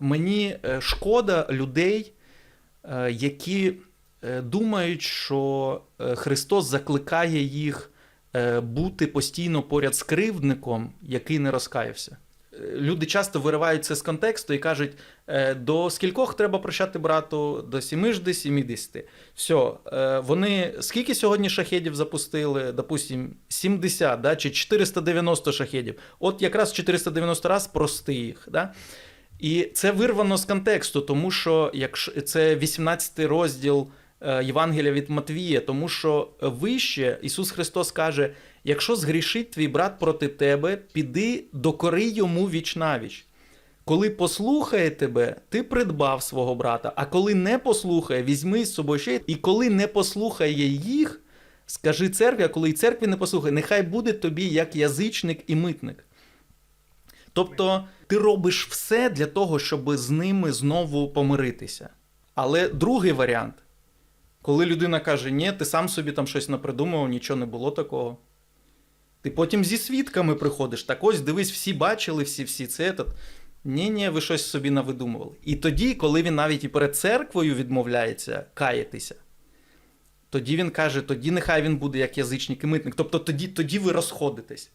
мені е, шкода людей, е, які е, думають, що Христос закликає їх бути постійно поряд з кривдником, який не розкаявся. Люди часто виривають це з контексту і кажуть: до скількох треба прощати брату? До 70, 70. Все, е, вони скільки сьогодні шахедів запустили? Допустим, 70 да? чи 490 шахедів. От якраз 490 раз прости їх. Да? І це вирвано з контексту, тому що якщо це 18 розділ е, Євангелія від Матвія, тому що вище Ісус Христос каже: якщо згрішить твій брат проти тебе, піди докори йому віч навіч. Коли послухає тебе, ти придбав свого брата, а коли не послухає, візьми з собою ще. І коли не послухає їх, скажи церкві, а коли і церкві не послухає, нехай буде тобі як язичник і митник. Тобто ти робиш все для того, щоб з ними знову помиритися. Але другий варіант, коли людина каже, ні, ти сам собі там щось напридумував, нічого не було такого. Ти потім зі свідками приходиш. Так ось, дивись, всі бачили, всі, всі це. Этот. Ні, ні, ви щось собі навидумували. І тоді, коли він навіть і перед церквою відмовляється каятися, тоді він каже: тоді нехай він буде як язичник і митник. Тобто тоді, тоді ви розходитесь.